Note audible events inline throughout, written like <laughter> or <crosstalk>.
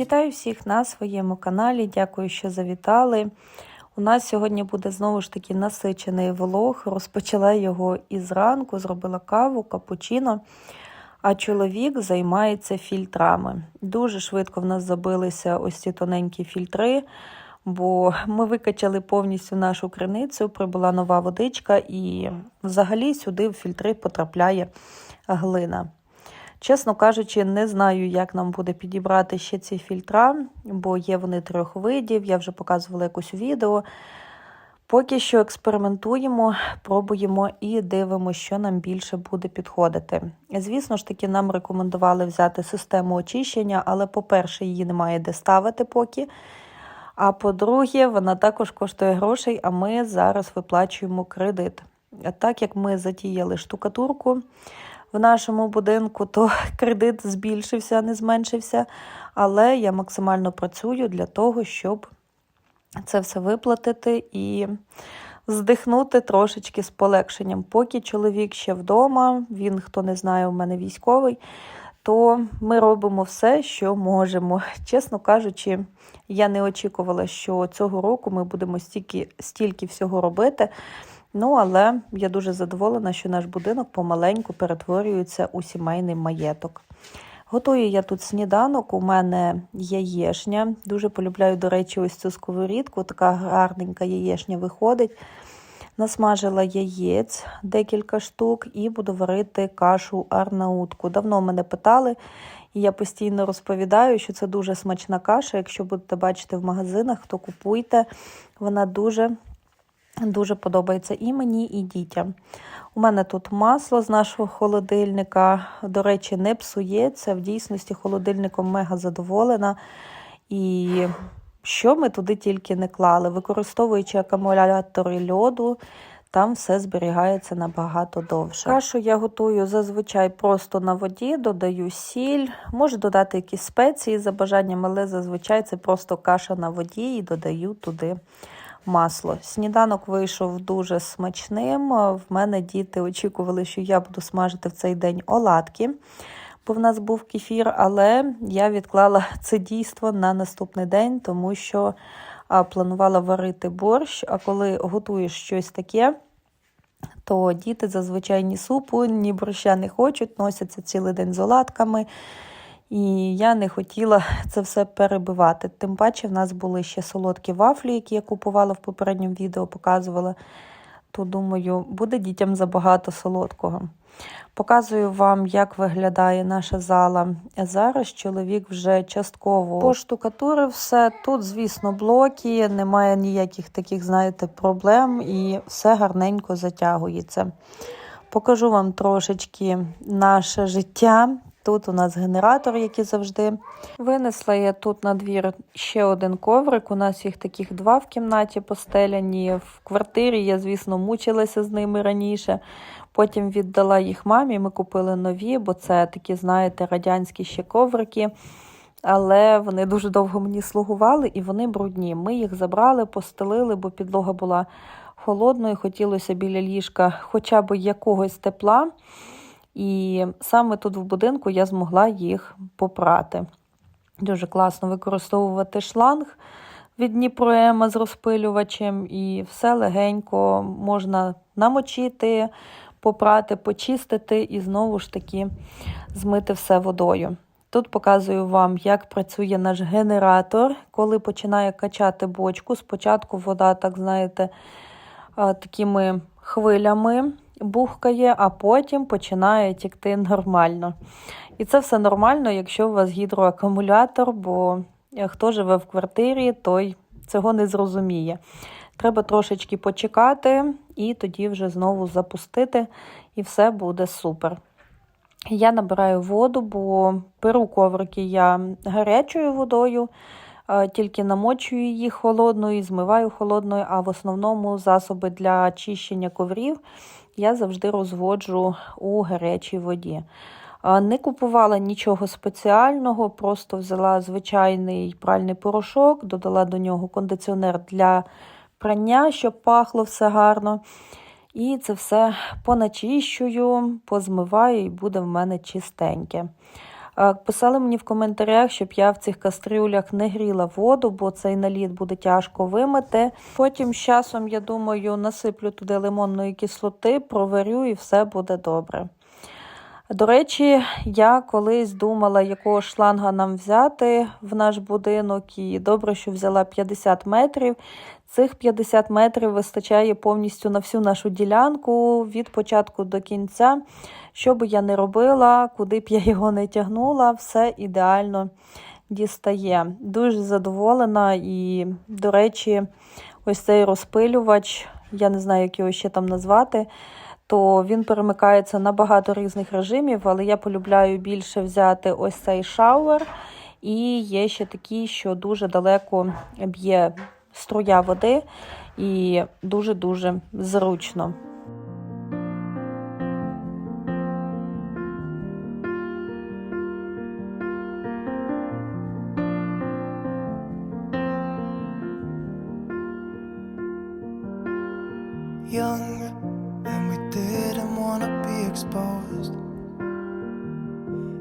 Вітаю всіх на своєму каналі. Дякую, що завітали. У нас сьогодні буде знову ж таки насичений влог. Розпочала його із ранку, зробила каву, капучино. А чоловік займається фільтрами. Дуже швидко в нас забилися ось ці тоненькі фільтри, бо ми викачали повністю нашу криницю, прибула нова водичка, і взагалі сюди в фільтри потрапляє глина. Чесно кажучи, не знаю, як нам буде підібрати ще ці фільтра, бо є вони трьох видів, я вже показувала якось у відео. Поки що експериментуємо, пробуємо і дивимося, що нам більше буде підходити. Звісно ж таки, нам рекомендували взяти систему очищення, але, по-перше, її немає де ставити поки. А по-друге, вона також коштує грошей, а ми зараз виплачуємо кредит. Так як ми затіяли штукатурку в нашому будинку, то <laughs> кредит збільшився, а не зменшився. Але я максимально працюю для того, щоб це все виплатити і здихнути трошечки з полегшенням. Поки чоловік ще вдома, він, хто не знає, у мене військовий, то ми робимо все, що можемо. <laughs> Чесно кажучи, я не очікувала, що цього року ми будемо стільки, стільки всього робити. Ну, але я дуже задоволена, що наш будинок помаленьку перетворюється у сімейний маєток. Готую я тут сніданок, у мене яєшня. Дуже полюбляю, до речі, ось цю сковорідку, така гарненька яєшня виходить. Насмажила яєць декілька штук і буду варити кашу арнаутку. Давно мене питали, і я постійно розповідаю, що це дуже смачна каша. Якщо будете бачити в магазинах, то купуйте. Вона дуже Дуже подобається і мені, і дітям. У мене тут масло з нашого холодильника. До речі, не псується. В дійсності холодильником мега задоволена. І що ми туди тільки не клали, використовуючи акумулятори льоду, там все зберігається набагато довше. Кашу я готую зазвичай просто на воді, додаю сіль, можу додати якісь спеції за бажанням, але зазвичай це просто каша на воді і додаю туди масло. Сніданок вийшов дуже смачним. В мене діти очікували, що я буду смажити в цей день оладки, бо в нас був кефір, але я відклала це дійство на наступний день, тому що планувала варити борщ. А коли готуєш щось таке, то діти зазвичай ні супу, ні борща не хочуть, носяться цілий день з оладками. І я не хотіла це все перебивати. Тим паче, в нас були ще солодкі вафлі, які я купувала в попередньому відео, показувала. То, думаю, буде дітям забагато солодкого. Показую вам, як виглядає наша зала. Зараз чоловік вже частково поштукатурив все. Тут, звісно, блоки, немає ніяких таких, знаєте, проблем, і все гарненько затягується. Покажу вам трошечки наше життя. Тут у нас генератор, як і завжди. Винесла я тут на двір ще один коврик. У нас їх таких два в кімнаті постеляні. В квартирі я, звісно, мучилася з ними раніше. Потім віддала їх мамі. Ми купили нові, бо це такі, знаєте, радянські ще коврики. Але вони дуже довго мені слугували і вони брудні. Ми їх забрали, постелили, бо підлога була холодною. Хотілося біля ліжка хоча б якогось тепла. І саме тут в будинку я змогла їх попрати. Дуже класно використовувати шланг від Дніпроема з розпилювачем, і все легенько можна намочити, попрати, почистити і знову ж таки змити все водою. Тут показую вам, як працює наш генератор, коли починає качати бочку. Спочатку вода, так знаєте, такими хвилями бухкає, а потім починає тікти нормально. І це все нормально, якщо у вас гідроакумулятор, бо хто живе в квартирі, той цього не зрозуміє. Треба трошечки почекати і тоді вже знову запустити, і все буде супер. Я набираю воду, бо перу коврики я гарячою водою, тільки намочую її холодною, змиваю холодною, а в основному засоби для очищення коврів я завжди розводжу у гарячій воді. Не купувала нічого спеціального, просто взяла звичайний пральний порошок, додала до нього кондиціонер для прання, щоб пахло все гарно. І це все поначищую, позмиваю, і буде в мене чистеньке. Писали мені в коментарях, щоб я в цих кастрюлях не гріла воду, бо цей наліт буде тяжко вимити. Потім з часом, я думаю, насиплю туди лимонної кислоти, проварю і все буде добре. До речі, я колись думала, якого шланга нам взяти в наш будинок, і добре, що взяла 50 метрів. Цих 50 метрів вистачає повністю на всю нашу ділянку від початку до кінця. Що би я не робила, куди б я його не тягнула, все ідеально дістає. Дуже задоволена і, до речі, ось цей розпилювач, я не знаю, як його ще там назвати то він перемикається на багато різних режимів, але я полюбляю більше взяти ось цей шауер. І є ще такі, що дуже далеко б'є струя води і дуже-дуже зручно. Exposed.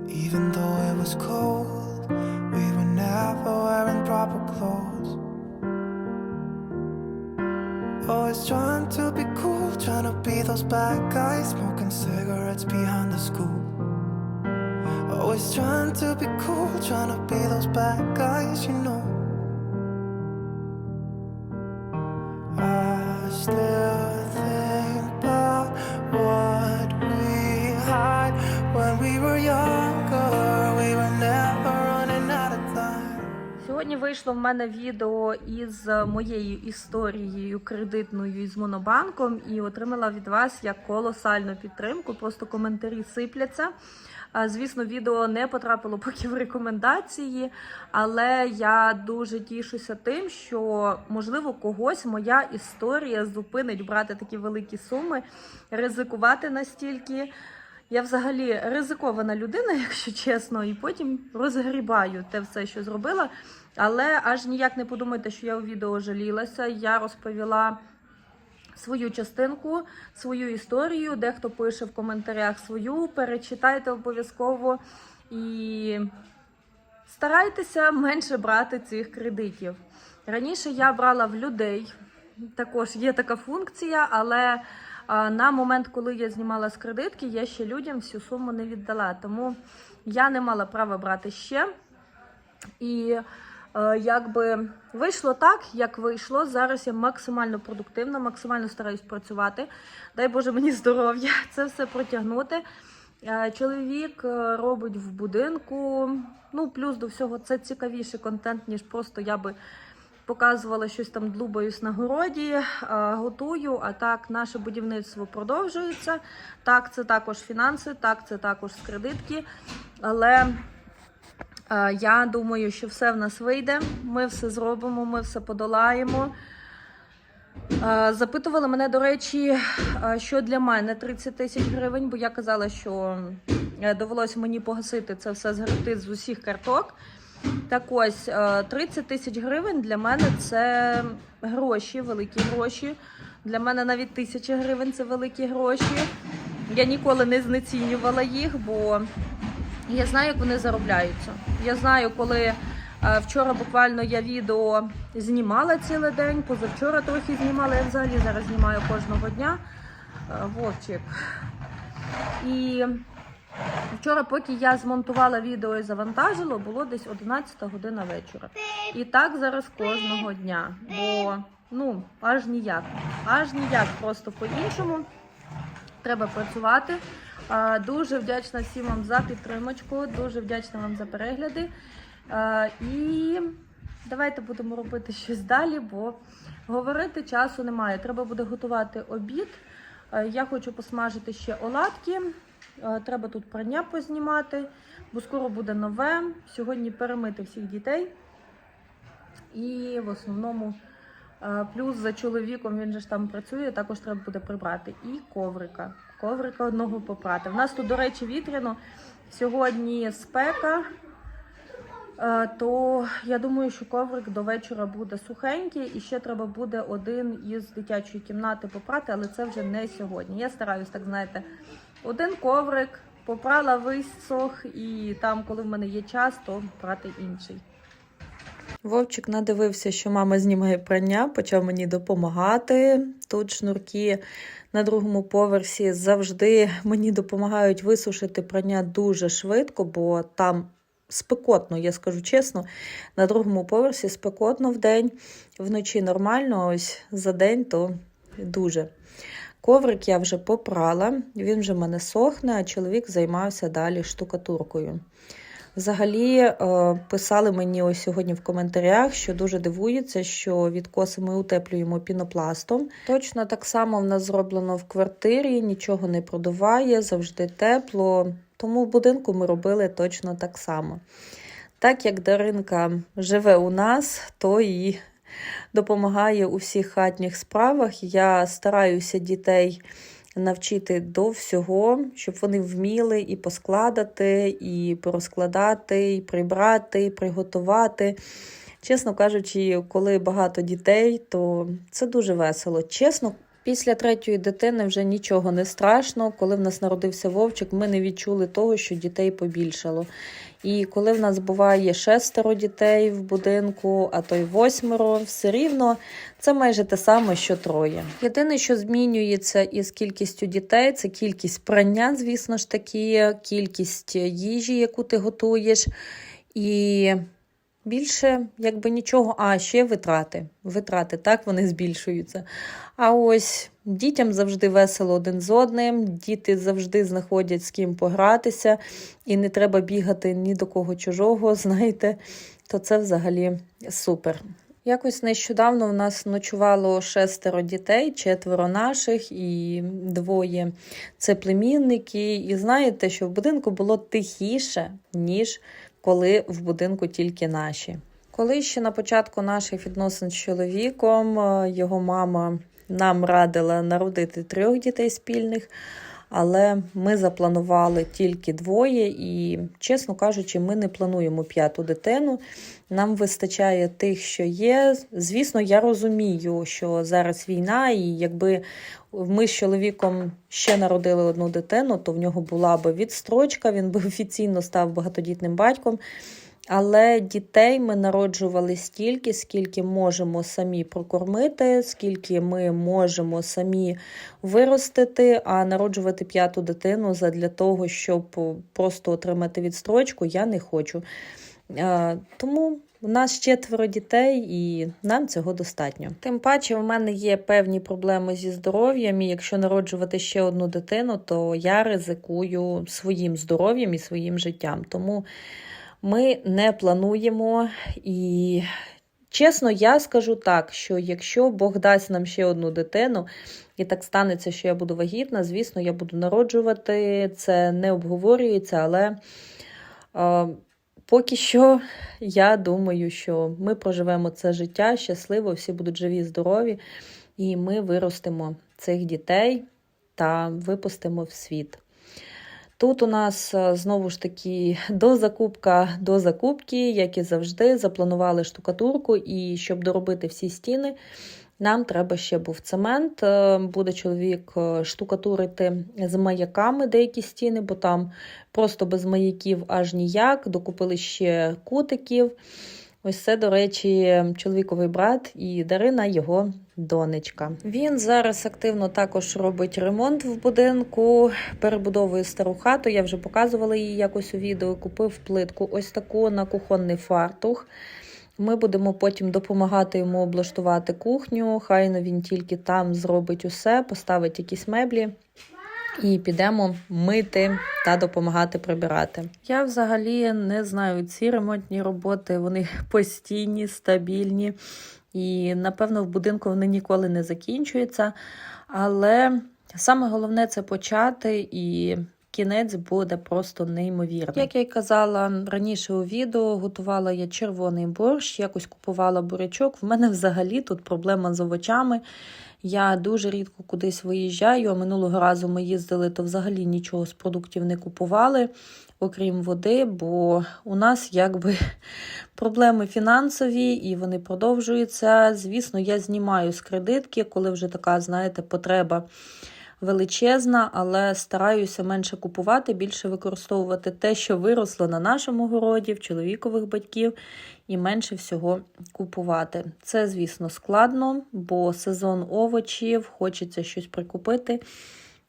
Even though it was cold, we were never wearing proper clothes. Always trying to be cool, trying to be those bad guys, smoking cigarettes behind the school. Always trying to be cool, trying to be those bad guys, you know. Вийшло в мене відео із моєю історією кредитною із Монобанком і отримала від вас як колосальну підтримку. Просто коментарі сипляться. Звісно, відео не потрапило поки в рекомендації, але я дуже тішуся тим, що можливо когось моя історія зупинить брати такі великі суми, ризикувати настільки. Я взагалі ризикована людина, <laughs> якщо чесно, і потім розгрібаю те все, що зробила. Але аж ніяк не подумайте, що я у відео жалілася. Я розповіла свою частинку, свою історію. Дехто пише в коментарях свою. Перечитайте обов'язково і старайтеся менше брати цих кредитів. Раніше я брала в людей, також є така функція, але на момент, коли я знімала з кредитки, я ще людям всю суму не віддала. Тому я не мала права брати ще. І якби вийшло так, як вийшло. Зараз я максимально продуктивна, максимально стараюсь працювати. Дай Боже мені здоров'я <laughs> це все протягнути. Е, Чоловік е, робить в будинку. Ну, плюс до всього, це цікавіший контент, ніж просто я би показувала щось там длубаюсь на городі, е, готую. А так, наше будівництво продовжується. Так, це також фінанси, так, це також кредитки. Але Е, Я думаю, що все в нас вийде. Ми все зробимо, ми все подолаємо. Е, Запитували мене, до речі, е, що для мене 30 тисяч гривень, бо я казала, що е, довелося мені погасити це все згребти з усіх карток. Так ось, е, 30 тисяч гривень для мене це гроші, великі гроші. Для мене навіть тисяча гривень це великі гроші. Я ніколи не знецінювала їх, бо я знаю, як вони заробляються. Я знаю, коли е, вчора буквально я відео знімала цілий день, позавчора трохи знімала, я взагалі зараз знімаю кожного дня. Е, Вовчик. І вчора, поки я змонтувала відео і завантажила, було десь 11 година вечора. І так зараз кожного дня. Бо ну, аж ніяк. Аж ніяк, просто по-іншому. Треба працювати. Дуже вдячна всім вам за підтримочку, дуже вдячна вам за перегляди. І давайте будемо робити щось далі, бо говорити часу немає. Треба буде готувати обід. Я хочу посмажити ще оладки. Треба тут прання познімати, бо скоро буде нове. Сьогодні перемити всіх дітей. І в основному плюс за чоловіком він же ж там працює, також треба буде прибрати. І коврика. Коврика одного попрати. У нас тут, до речі, вітряно. Сьогодні спека. Е, То я думаю, що коврик до вечора буде сухенький, і ще треба буде один із дитячої кімнати попрати, але це вже не сьогодні. Я стараюсь, так знаєте, один коврик Попрала висох і там, коли в мене є час, то прати інший. Вовчик надивився, що мама знімає прання, почав мені допомагати. Тут шнурки на другому поверсі завжди мені допомагають висушити прання дуже швидко, бо там спекотно, я скажу чесно. На другому поверсі спекотно в день, вночі нормально, ось за день то дуже. Коврик я вже попрала, він вже в мене сохне, а чоловік займався далі штукатуркою. Взагалі, е, писали мені ось сьогодні в коментарях, що дуже дивуються, що відкоси ми утеплюємо пінопластом. Точно так само в нас зроблено в квартирі, нічого не продуває, завжди тепло. Тому в будинку ми робили точно так само. Так як Даринка живе у нас, то і допомагає у всіх хатніх справах. Я стараюся дітей навчити до всього, щоб вони вміли і поскладати, і порозкладати, і прибрати, і приготувати. Чесно кажучи, коли багато дітей, то це дуже весело. Чесно, після третьої дитини вже нічого не страшно. Коли в нас народився вовчик, ми не відчули того, що дітей побільшало. І коли в нас буває шестеро дітей в будинку, а то й восьмеро, все рівно це майже те саме, що троє. Єдине, що змінюється із кількістю дітей, це кількість прання, звісно ж таки, кількість їжі, яку ти готуєш. І більше, якби нічого, а ще витрати. Витрати, так, вони збільшуються. А ось дітям завжди весело один з одним, діти завжди знаходять з ким погратися, і не треба бігати ні до кого чужого, <laughs> знаєте, то це взагалі супер. Якось нещодавно в нас ночувало шестеро дітей, четверо наших і двоє це племінники. І знаєте, що в будинку було тихіше, ніж коли в будинку тільки наші. Коли ще на початку наших відносин з чоловіком е, його мама нам радила народити трьох дітей спільних, але ми запланували тільки двоє, і, чесно кажучи, ми не плануємо п'яту дитину. Нам вистачає тих, що є. Звісно, я розумію, що зараз війна, і якби ми з чоловіком ще народили одну дитину, то в нього була би відстрочка, він би офіційно став багатодітним батьком. Але дітей ми народжували стільки, скільки можемо самі прокормити, скільки ми можемо самі виростити, а народжувати п'яту дитину задля того, щоб просто отримати відстрочку, я не хочу. Тому у нас четверо дітей, і нам цього достатньо. Тим паче, в мене є певні проблеми зі здоров'ям. І якщо народжувати ще одну дитину, то я ризикую своїм здоров'ям і своїм життям. Тому ми не плануємо і. Чесно, я скажу так, що якщо Бог дасть нам ще одну дитину, і так станеться, що я буду вагітна, звісно, я буду народжувати, це не обговорюється, але поки що я думаю, що ми проживемо це життя щасливо, всі будуть живі, здорові, і ми виростимо цих дітей та випустимо в світ. Тут у нас е, знову ж таки <laughs> до закупка до закупки, як і завжди, запланували штукатурку, і щоб доробити всі стіни, нам треба ще був цемент. Е, Буде чоловік е, штукатурити з маяками деякі стіни, бо там просто без маяків аж ніяк. Докупили ще кутиків. Ось це, до речі, чоловіковий брат і Дарина його донечка. Він зараз активно також робить ремонт в будинку, перебудовує стару хату. Я вже показувала її якось у відео. Купив плитку ось таку на кухонний фартух. Ми будемо потім допомагати йому облаштувати кухню. Хай ну, він тільки там зробить усе, поставить якісь меблі. І підемо мити та допомагати прибирати. Я взагалі не знаю ці ремонтні роботи, вони постійні, стабільні, і напевно в будинку вони ніколи не закінчуються. Але саме головне це почати і. Кінець буде просто неймовірний. Як я й казала раніше у відео, готувала я червоний борщ, якось купувала бурячок. В мене взагалі тут проблема з овочами. Я дуже рідко кудись виїжджаю, а минулого разу ми їздили, то взагалі нічого з продуктів не купували, окрім води, бо у нас якби <laughs> проблеми фінансові і вони продовжуються. Звісно, я знімаю з кредитки, коли вже така, знаєте, потреба величезна, але стараюся менше купувати, більше використовувати те, що виросло на нашому городі, в чоловікових батьків, і менше всього купувати. Це, звісно, складно, бо сезон овочів, хочеться щось прикупити,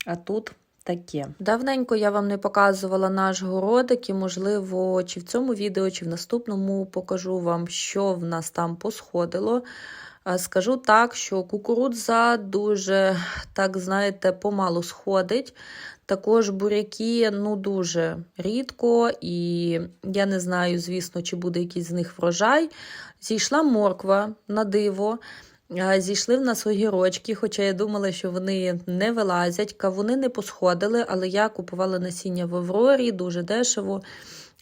а тут. Таке. Давненько я вам не показувала наш городик, і, можливо, чи в цьому відео, чи в наступному покажу вам, що в нас там посходило. Скажу так, що кукурудза дуже, так знаєте, помалу сходить. Також буряки ну дуже рідко, і я не знаю, звісно, чи буде якийсь з них врожай. Зійшла морква на диво. Зійшли в нас огірочки, хоча я думала, що вони не вилазять. Кавуни не посходили, але я купувала насіння в Аврорі дуже дешево.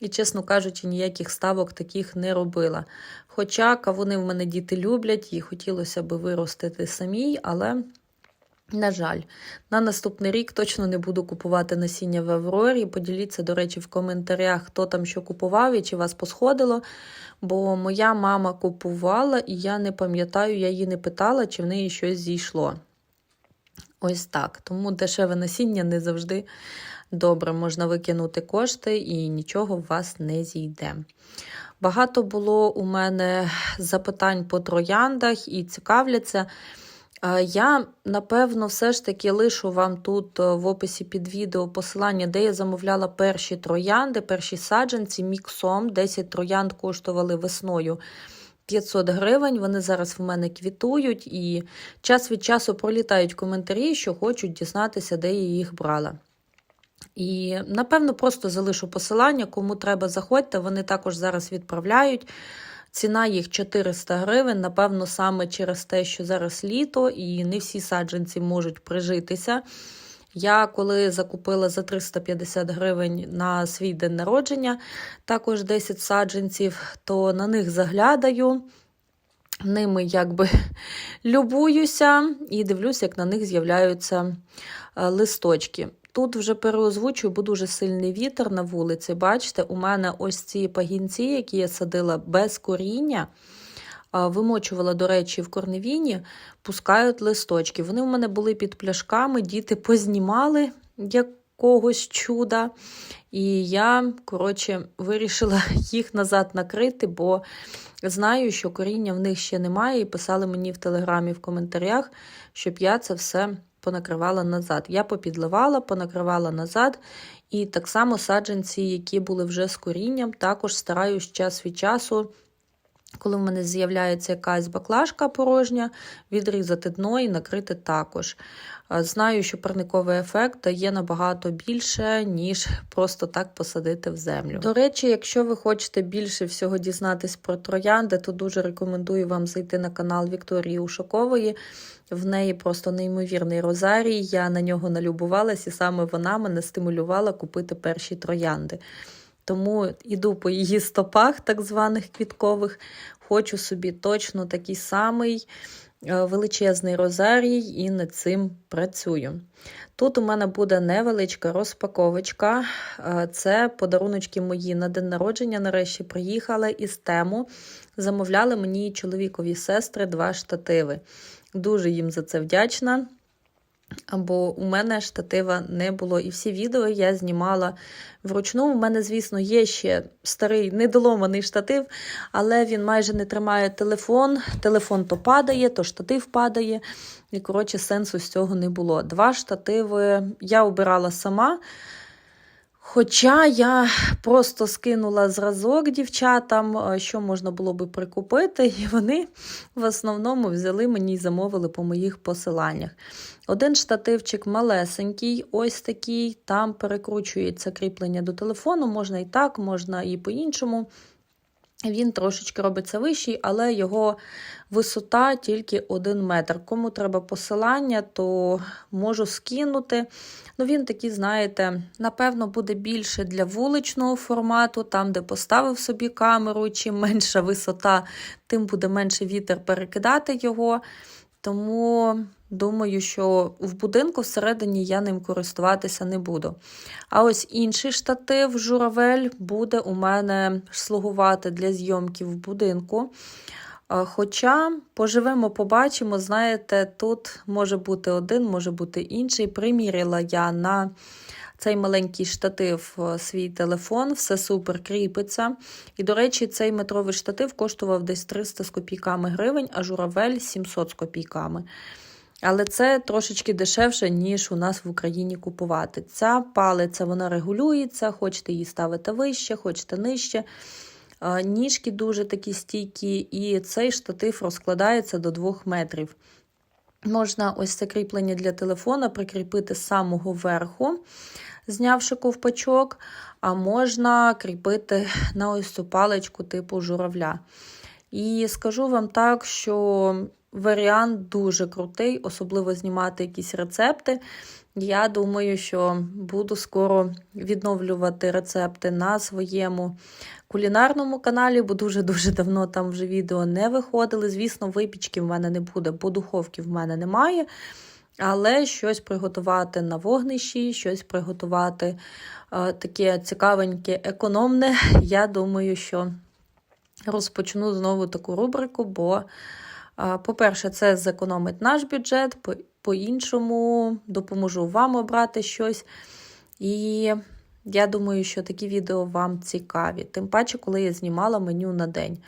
І, чесно кажучи, ніяких ставок таких не робила. Хоча кавуни в мене діти люблять, і хотілося б виростити самій, але, на жаль, на наступний рік точно не буду купувати насіння в Аврорі. Поділіться, до речі, в коментарях, хто там що купував і чи вас посходило. Бо моя мама купувала, і я не пам'ятаю, я її не питала, чи в неї щось зійшло. Ось так. Тому дешеве насіння не завжди добре. Можна викинути кошти і нічого в вас не зійде. Багато було у мене запитань по трояндах і цікавляться. Е, Я, напевно, все ж таки лишу вам тут е, в описі під відео посилання, де я замовляла перші троянди, перші саджанці міксом. 10 троянд коштували весною 500 гривень. Вони зараз в мене квітують і час від часу пролітають коментарі, що хочуть дізнатися, де я їх брала. І, напевно, просто залишу посилання, кому треба, заходьте. Вони також зараз відправляють. Ціна їх 400 гривень, напевно, саме через те, що зараз літо і не всі саджанці можуть прижитися. Я коли закупила за 350 гривень на свій день народження, також 10 саджанців, то на них заглядаю, ними якби <laughs> любуюся і дивлюся, як на них з'являються е, листочки. Тут вже переозвучую, бо дуже сильний вітер на вулиці. Бачите, у мене ось ці пагінці, які я садила без коріння, вимочувала, до речі, в корневіні, пускають листочки. Вони в мене були під пляшками, діти познімали якогось чуда. І я, коротше, вирішила <laughs> їх назад накрити, бо знаю, що коріння в них ще немає, і писали мені в телеграмі в коментарях, щоб я це все понакривала назад. Я попідливала, понакривала назад. І так само саджанці, які були вже з корінням, також стараюсь час від часу. Коли в мене з'являється якась баклажка порожня, відрізати дно і накрити також. Знаю, що парниковий ефект дає набагато більше, ніж просто так посадити в землю. До речі, якщо ви хочете більше всього дізнатись про троянди, то дуже рекомендую вам зайти на канал Вікторії Ушакової. В неї просто неймовірний розарій. Я на нього налюбувалась, і саме вона мене стимулювала купити перші троянди. Тому іду по її стопах, так званих квіткових, хочу собі точно такий самий величезний розарій і над цим працюю. Тут у мене буде невеличка розпаковочка. Це подаруночки мої на день народження. Нарешті приїхали із тему. Замовляли мені чоловікові сестри два штативи. Дуже їм за це вдячна. Бо у мене штатива не було. І всі відео я знімала вручну. У мене, звісно, є ще старий недоломаний штатив, але він майже не тримає телефон. Телефон то падає, то штатив падає. І, коротше, сенсу з цього не було. Два штативи я обирала сама. Хоча я просто скинула зразок дівчатам, що можна було би прикупити, і вони в основному взяли мені і замовили по моїх посиланнях. Один штативчик малесенький, ось такий, там перекручується кріплення до телефону, можна і так, можна і по-іншому. Він трошечки робиться вищий, але його висота тільки 1 метр. Кому треба посилання, то можу скинути. Ну, Він такий, знаєте, напевно, буде більше для вуличного формату, там, де поставив собі камеру. Чим менша висота, тим буде менше вітер перекидати його. Тому думаю, що в будинку всередині я ним користуватися не буду. А ось інший штатив журавель буде у мене слугувати для зйомки в будинку. Е, Хоча поживемо, побачимо, знаєте, тут може бути один, може бути інший. Приміряла я на цей маленький штатив е, свій телефон, все супер кріпиться. І, до речі, цей метровий штатив коштував десь 300 з копійками гривень, а журавель 700 з копійками. Але це трошечки дешевше, ніж у нас в Україні купувати. Ця палиця вона регулюється, хочете її ставити вище, хочете нижче. Е, Ніжки дуже такі стійкі, і цей штатив розкладається до 2 метрів. Можна ось це кріплення для телефона прикріпити з самого верху, знявши ковпачок, а можна кріпити на ось цю паличку типу журавля. І скажу вам так, що варіант дуже крутий, особливо знімати якісь рецепти. Я думаю, що буду скоро відновлювати рецепти на своєму кулінарному каналі, бо дуже-дуже давно там вже відео не виходили. Звісно, випічки в мене не буде, бо духовки в мене немає. Але щось приготувати на вогнищі, щось приготувати е, таке цікавеньке, економне. <laughs> Я думаю, що розпочну знову таку рубрику, бо, по-перше, це зекономить наш бюджет, по- по-іншому допоможу вам обрати щось. І я думаю, що такі відео вам цікаві. Тим паче, коли я знімала меню на день.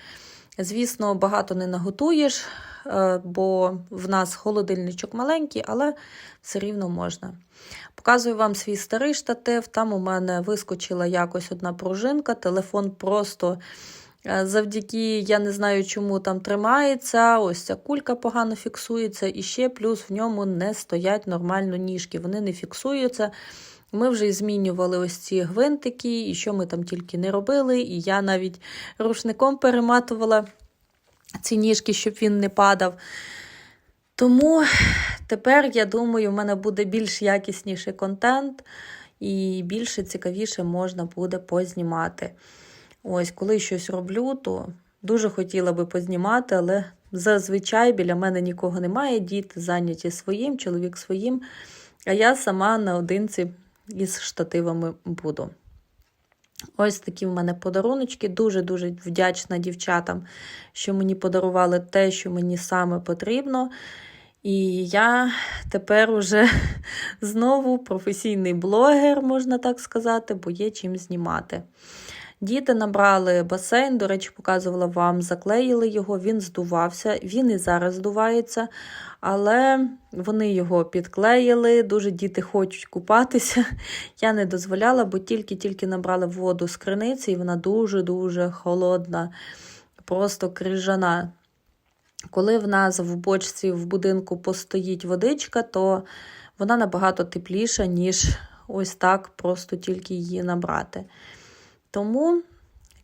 Звісно, багато не наготуєш, е, бо в нас холодильничок маленький, але все рівно можна. Показую вам свій старий штатив. Там у мене вискочила якось одна пружинка, телефон просто. Е, Завдяки, я не знаю, чому там тримається, ось ця кулька погано фіксується, і ще плюс в ньому не стоять нормально ніжки, вони не фіксуються. Ми вже змінювали ось ці гвинтики, і що ми там тільки не робили. І я навіть рушником перематувала ці ніжки, щоб він не падав. Тому тепер, я думаю, в мене буде більш якісніший контент і більше цікавіше можна буде познімати. Ось, коли щось роблю, то дуже хотіла би познімати, але зазвичай біля мене нікого немає. Діти зайняті своїм, чоловік своїм, а я сама наодинці із штативами буду. Ось такі в мене подаруночки. Дуже-дуже вдячна дівчатам, що мені подарували те, що мені саме потрібно. І я тепер уже <laughs> знову професійний блогер, можна так сказати, бо є чим знімати. Діти набрали басейн, до речі, показувала вам, заклеїли його, він здувався, він і зараз здувається, але вони його підклеїли, дуже діти хочуть купатися. <laughs> Я не дозволяла, бо тільки-тільки набрали воду з криниці, і вона дуже-дуже холодна, просто крижана. Коли в нас в бочці в будинку постоїть водичка, то вона набагато тепліша, ніж ось так просто тільки її набрати. Тому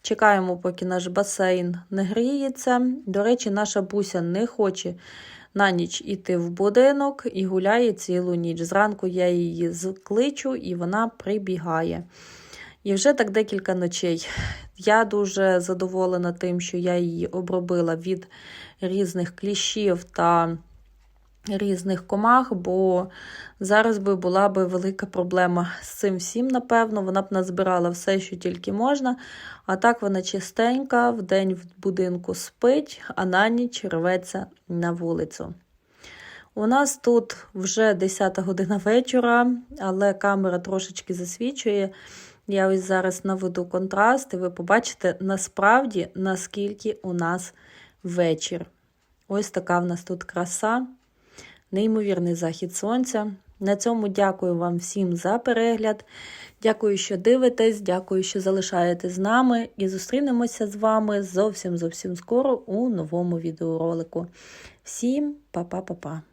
чекаємо, поки наш басейн не гріється. До речі, наша буся не хоче на ніч іти в будинок і гуляє цілу ніч. Зранку я її кличу і вона прибігає. І вже так декілька ночей. Я дуже задоволена тим, що я її обробила від різних кліщів та різних комах, бо зараз би була би велика проблема з цим всім, напевно. Вона б назбирала все, що тільки можна. А так вона чистенька, вдень в будинку спить, а на ніч рветься на вулицю. У нас тут вже 10 година вечора, але камера трошечки засвічує. Я ось зараз наведу контраст, і ви побачите насправді, наскільки у нас вечір. Ось така в нас тут краса, неймовірний захід сонця. На цьому дякую вам всім за перегляд. Дякую, що дивитесь, дякую, що залишаєтесь з нами. І зустрінемося з вами зовсім зовсім скоро у новому відеоролику. Всім па-па-па-па!